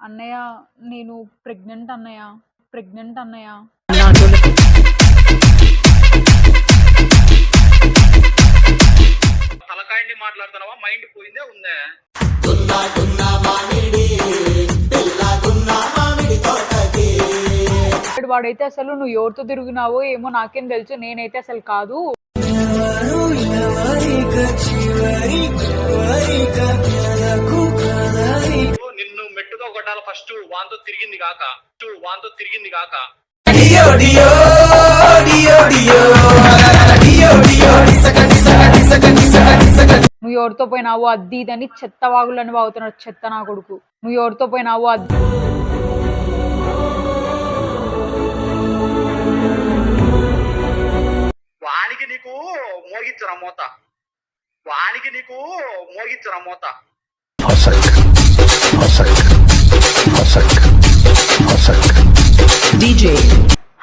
అన్నయ్య నేను ప్రెగ్నెంట్ అన్నయ్య ప్రెగ్నెంట్ అన్నయ్య. తలకాయండి మాట్లాడుతున్నావా? మైండ్ పోయిందే ఉందే. వాడు వాడైతే అసలు నువ్వు ఎవరితో తిరుగునావో ఏమో నాకేం తెలుసు నేనైతే అసలు కాదు. కొట్టాలి ఫస్ట్ వాంతో తిరిగింది కాక ఫస్ట్ వాంతో తిరిగింది కాక. నువ్వు ఎవరితో పోయినావు అద్ది ఇదని చెత్త వాగులని వాగుతున్నాడు చెత్త నా కొడుకు. నువ్వు ఎవరితో పోయినావు అద్ది వానికి నీకు మోగించరా మోత? వానికి నీకు మోగించరా మోత?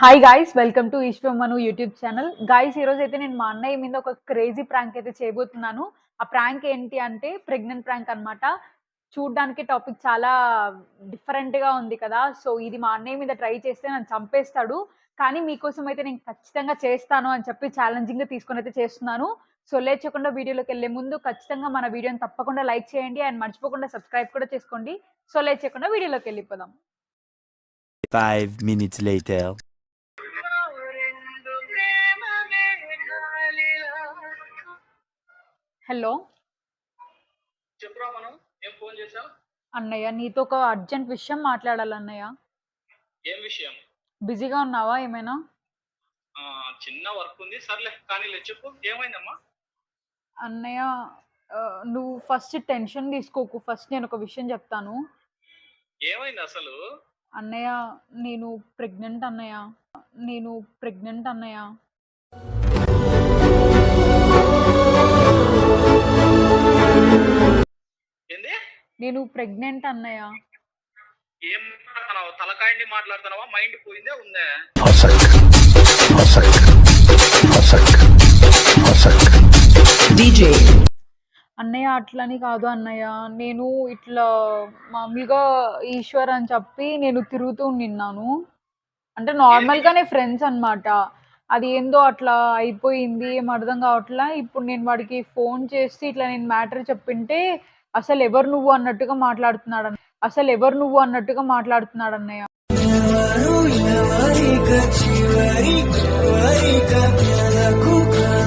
హాయ్ గాయస్ వెల్కమ్ టు ఈశ్వమను యూట్యూబ్ ఛానల్ గాయ్స్ ఈరోజు అయితే నేను మా అన్నయ్య మీద ఒక క్రేజీ ప్రాంక్ అయితే చేయబోతున్నాను. ఆ ప్రాంక్ ఏంటి అంటే ప్రెగ్నెంట్ ప్రాంక్ అనమాట చూడ్డానికి టాపిక్ చాలా డిఫరెంట్గా ఉంది కదా. సో ఇది మా అన్నయ్య మీద ట్రై చేస్తే నన్ను చంపేస్తాడు. కానీ మీకోసం అయితే నేను ఖచ్చితంగా చేస్తాను అని చెప్పి ఛాలెంజింగ్గా తీసుకొని అయితే చేస్తున్నాను. సో లేచకుండా వీడియోలోకి వెళ్ళే ముందు ఖచ్చితంగా మన వీడియోని తప్పకుండా లైక్ చేయండి అండ్ మర్చిపోకుండా సబ్స్క్రైబ్ కూడా చేసుకోండి. సో లేచకుండా వీడియోలోకి వెళ్ళిపోదాం. Minutes later. హలో అన్నయ్య నీతో ఒక అర్జెంట్ విషయం మాట్లాడాలి అన్నయ్య ఏం విషయం? బిజీగా ఉన్నావా ఏమైనా? ఆ, చిన్న వర్క్ ఉంది. సర్లే కానీ చెప్పు. ఏమైందమ్మా? అన్నయ్య నువ్వు ఫస్ట్ టెన్షన్ తీసుకోకు. ఫస్ట్ నేను ఒక విషయం చెప్తాను. ఏమైంది అసలు? అన్నయ్య నేను ప్రెగ్నెంట్ అన్నయ్య. నేను ప్రెగ్నెంట్ అన్నయ్య. ఏంది? నేను ప్రెగ్నెంట్ అన్నయ్య. ఏం మాట్లాడుతున్నావు? తలకాయండి మాట్లాడుతున్నావా? మైండ్ పోయిందే ఉందే? Hasek. Hasek. Hasek. Hasek. DJ, అన్నయ్య అట్లని కాదు అన్నయ్య. నేను ఇట్లా మామూలుగా ఈశ్వర్ అని చెప్పి నేను తిరుగుతూ నిన్నాను. అంటే నార్మల్గానే ఫ్రెండ్స్ అనమాట అది ఏందో అట్లా అయిపోయింది ఏం అర్థం కావట్లా. ఇప్పుడు నేను వాడికి ఫోన్ చేసి ఇట్లా నేను మ్యాటర్ చెప్పింటే అసలు ఎవరు నువ్వు అన్నట్టుగా మాట్లాడుతున్నాడు అసలు ఎవరు నువ్వు అన్నట్టుగా మాట్లాడుతున్నాడు అన్నయ్య.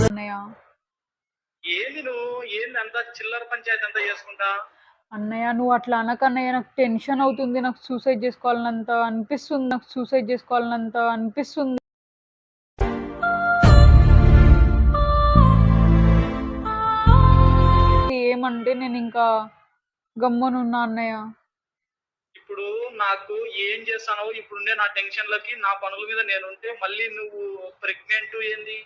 అన్నయ్య ఏంది నువ్వు? ఏంది అంత చిల్లర పంచాయతీ అంతా చేసుకుంటా? అన్నయ్య నువ్వు అట్లా అనకన్నయ్య నాకు టెన్షన్ అవుతుంది. నాకు సూసైడ్ చేసుకోవాలన్నంత అనిపిస్తుంది. నాకు సూసైడ్ చేసుకోవాలన్నంత అనిపిస్తుంది. ఏమంటే నేను ఇంకా గమ్మునున్నా అన్నయ్య. ఇప్పుడు నాకు ఏం చేస్తానో ఇప్పుడుండే నా టెన్షన్లకి నా పనుల మీద నేను ఉంటే మళ్ళీ నువ్వు ప్రెగ్నెంట్ ఏంది?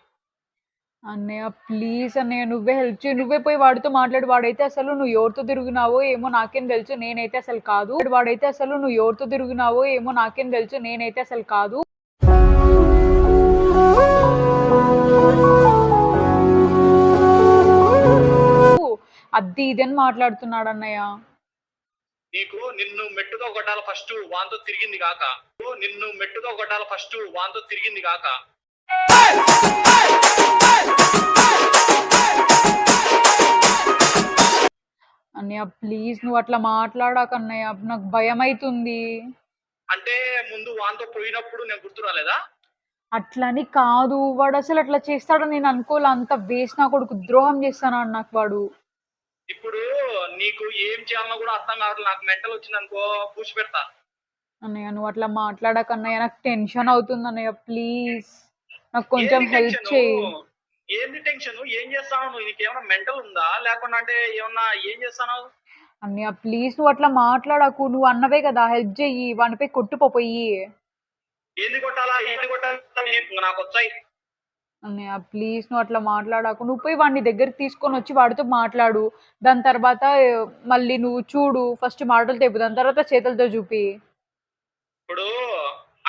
అన్నయ్య ప్లీజ్ అన్నయ్య నువ్వే హెల్ప్ చేయి. నువ్వే పోయి వాడితో మాట్లాడు. వాడైతే అసలు నువ్వు ఎవరితో తిరుగునావో ఏమో నాకేం తెలుసు. నేనైతే అసలు కాదు. వాడైతే అసలు నువ్వు ఎవరితో తిరుగునావో ఏమో నాకేం తెలుసు. నేనైతే అసలు కాదు. అద్ది ఇదని మాట్లాడుతున్నాడు అన్నయ్య. నీకు నిన్ను మెట్టుతో కొట్టాలి ఫస్ట్ వాంతో తిరిగింది కాక. నిన్ను మెట్టుతో కొట్టాలి ఫస్ట్ వాంతో తిరిగింది కాక. అన్నయ్య ప్లీజ్ నువ్వు అట్లా మాట్లాడాక అన్నయ్య. నాకు భయం అవుతుంది అంటే ముందు వాంతో పోయినప్పుడు నేను గుర్తు రాలేదా? అట్లని కాదు. వాడు అసలు అట్లా చేస్తాడని నేను అనుకోలే. అంత వేస్ట్ నా కొడుకు. ద్రోహం చేస్తాను నాకు వాడు. ఇప్పుడు నీకు ఏం చేయాలన్నా కూడా అర్థం కావట్లేదు. నాకు మెంటల్ వచ్చింది అనుకో పూసి పెడతా. అన్నయ్య నువ్వు అట్లా మాట్లాడక అన్నయ్య. నాకు టెన్షన్ అవుతుంది అన్నయ్య. ప్లీజ్. నాకు కొంచెం హెల్ప్? చేయి. ఏంది టెన్షన్ ఏం చేస్తావు? నువ్వు నీకు ఏమైనా మెంటల్ ఉందా? లేకుండా అంటే ఏమన్నా ఏం చేస్తావు అన్నయ్య ప్లీజ్ నువ్వు అట్లా మాట్లాడకు. నువ్వు అన్నవే కదా. హెల్ప్ చెయ్యి. వానిపై కొట్టుపోయి ఏంది కొట్టాలా? ఏంది కొట్టాలా? నాకు వచ్చాయి అన్నయ్య ప్లీజ్ నువ్వు అట్లా మాట్లాడకు. నువ్వు పోయి వాడిని దగ్గరికి తీసుకొని వచ్చి వాడితో మాట్లాడు. దాని తర్వాత మళ్ళీ నువ్వు చూడు. ఫస్ట్ మాటలు తెప్పు దాని తర్వాత చేతులతో చూపి. ఇప్పుడు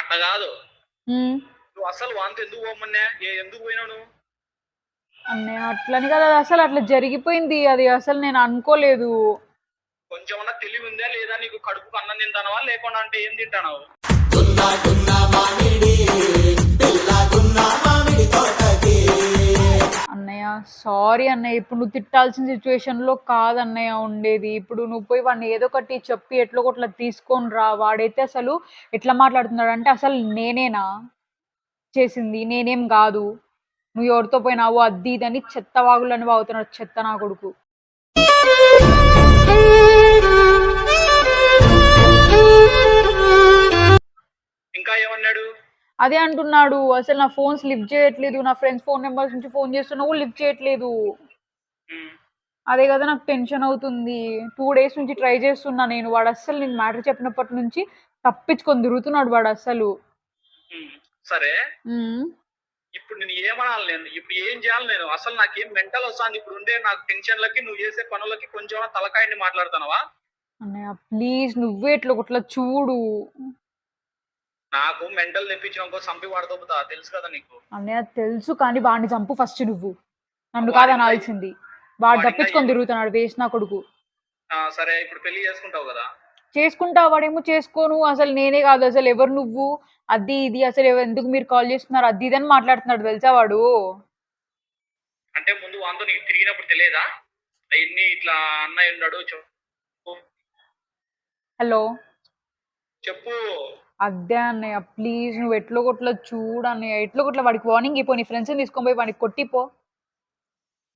అట్లా కాదు. నువ్వు అసలు వాంతో ఎందుకు పోమన్నా ఎందుకు పోయినావు నువ్వు? అన్నయ్య అట్లని కదా అది అసలు అట్లా జరిగిపోయింది. అది అసలు నేను అనుకోలేదు. కొంచెం తెలివి ఉందా లేదా? నీకు కడుపుకు అన్నం తింటానవా? లేకుండా అంటే ఏం తింటానావు? అన్నయ్య సారీ అన్నయ్య. ఇప్పుడు నువ్వు తిట్టాల్సిన సిచ్యువేషన్లో కాదన్నయ్య ఉండేది. ఇప్పుడు నువ్వు పోయి వాడిని ఏదో ఒకటి చెప్పి ఎట్లా ఒకట్లా తీసుకొని రా. వాడైతే అసలు ఎట్లా మాట్లాడుతున్నాడు అంటే అసలు నేనేనా? చేసింది. నేనేం కాదు. నువ్వు ఎవరితో పోయినావు అది ఇది అని చెత్త వాగులని వాగుతున్నాడు చెత్త నా కొడుకు. ఇంకా ఏమన్నాడు? అదే అంటున్నాడు అసలు నా ఫోన్స్ లిఫ్ట్ చేయట్లేదు నా ఫ్రెండ్స్ ఫోన్ నెంబర్స్ నుంచి ఫోన్ చేస్తున్నావు లిఫ్ట్ చేయట్లేదు. అదే కదా నాకు టెన్షన్ అవుతుంది. టూ డేస్ నుంచి ట్రై చేస్తున్నా నేను వాడు అస్సలు నేను మ్యాటర్ చెప్పినప్పటి నుంచి తప్పించుకొని తిరుగుతున్నాడు వాడు అస్సలు. సరే. ఏమనాలి నేను? ఇప్పుడు ఏం చేయాలి నేను? అసలు నాకేం మెంటల్ వస్తుంది ఇప్పుడు ఉండే నాకు టెన్షన్లకి నువ్వు చేసే పనులకి కొంచెం తలకాయండి మాట్లాడుతున్నావా? అన్నయ్య ప్లీజ్ నువ్వే ఇట్లా ఒకట్లా చూడు. నాకు మెంటల్ తెప్పించినాకో సంపి వాడదొబ్బుతా తెలుసు కదా నీకు? అన్నయ్య తెలుసు కానీ వాడిని చంపు ఫస్ట్ నువ్వు. నన్ను వాడిని కాదనాల్సింది వాడు తప్పించుకొని తిరుగుతున్నాడు వేస్ట్ నా కొడుకు సరే ఇప్పుడు పెళ్ళి చేసుకుంటావు కదా? చేసుకుంటా వాడేమో చేసుకోను అసలు నేనే కాదు అసలు ఎవరు నువ్వు? అది ఇది అసలు ఎందుకు మీరు కాల్ చేస్తున్నారు? అది ఇది అని మాట్లాడుతున్నాడు తెలుసా వాడు? అంటే ముందు వాంతో నీకు తిరిగినప్పుడు తెలియదా? ఎన్ని ఇట్లా అన్నయ్య ఉన్నాడు హలో? చెప్పు. అదే అన్నయ్య ప్లీజ్ నువ్వు ఎట్లో కొట్లా చూడు అన్నయ్య. ఎట్లో కొట్లా? వాడికి వార్నింగ్ ఇపో నీ ఫ్రెండ్స్ని తీసుకొని పోయి వాడికి కొట్టిపో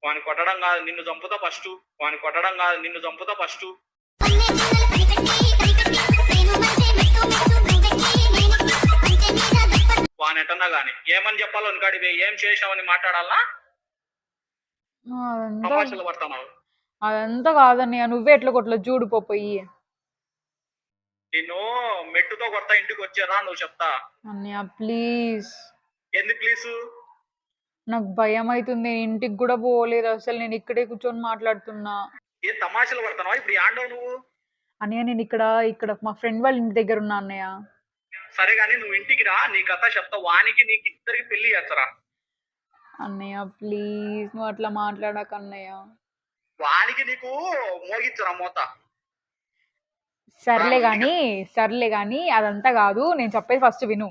వాని కొట్టడం కాదు నిన్ను చంపుతా ఫస్ట్ వాని కొట్టడం కాదు నిన్ను చంపుతా ఫస్ట్ గాని. ఏమని చెప్పాలో కాడి ఏం చేసావని మాట్లాడాలా? అదంతా తమాషలు పడుతున్నావు. అదంతా కాదన్నయ్య నువ్వే ఎట్లా కొట్లా చూడు పోయి. నిన్ను మెట్టుతో కొడతా ఇంటికి వచ్చారా నువ్వు చెప్తా. అన్నయ్య ప్లీజ్. ఎందుకు ప్లీజు? నాకు భయం అవుతుంది నేను ఇంటికి కూడా పోలేదు అసలు నేను ఇక్కడే కూర్చొని మాట్లాడుతున్నా. ఏ తమాషలు పడుతున్నావా? ఇప్పుడు యాండవు నువ్వు? అన్నయ్య నేను ఇక్కడ ఇక్కడ మా ఫ్రెండ్ వాళ్ళ ఇంటి దగ్గర ఉన్నా అన్నయ్య. సరే కానీ నువ్వు ఇంటికి రా నీ కథ చెప్తా వానికి నీకు ఇద్దరికి పెళ్ళి చేస్తారా? అన్నయ్య ప్లీజ్ నువ్వు అట్లా మాట్లాడక అన్నయ్య. వానికి నీకు మోగించరా మోత? సర్లే కానీ సర్లే కానీ అదంతా కాదు నేను చెప్పేది ఫస్ట్ విను.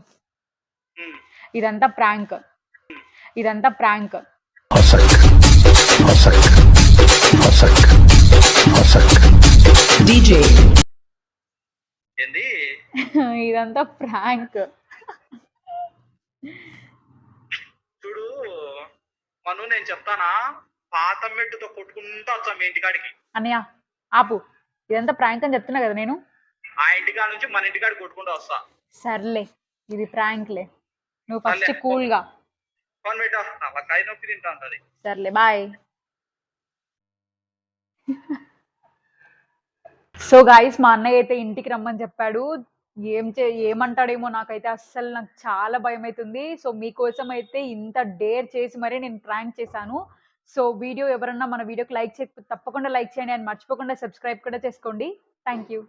ఇదంతా ప్రాంక్. ఇదంతా ప్రాంక్. DJ, ఏంది ఇదంతా ప్రాంక్ చూడు మను నేను చెప్తానా? పాత మెట్టుతో కొట్టుకుంటా వచ్చా మీ ఇంటికాడికి. అన్నయ్య ఆపు. ఇదంతా ప్రాంక్ అని చెప్తున్నా కదా నేను. ఆ ఇంటికాడ నుంచి మన ఇంటికాడికి కొట్టుకుంటూ వస్తా. సర్లే ఇది ప్రాంక్లే నువ్వు ఫస్ట్ సర్లే. కూల్గా ఫోన్ పెట్టా కాయ నొప్పి తింటా ఉంటది. సర్లే బాయ్. సో గాయస్ మా అన్నయ్య అయితే ఇంటికి రమ్మని చెప్పాడు. ఏం చే ఏమంటాడేమో నాకైతే అస్సలు నాకు చాలా భయం అవుతుంది సో మీకోసం అయితే ఇంత డేర్ చేసి మరీ నేను ప్రాంక్ చేశాను. సో వీడియో ఎవరన్నా మన వీడియోకి లైక్ చే తప్పకుండా లైక్ చేయండి అండ్ మర్చిపోకుండా సబ్స్క్రైబ్ కూడా చేసుకోండి. Thank you.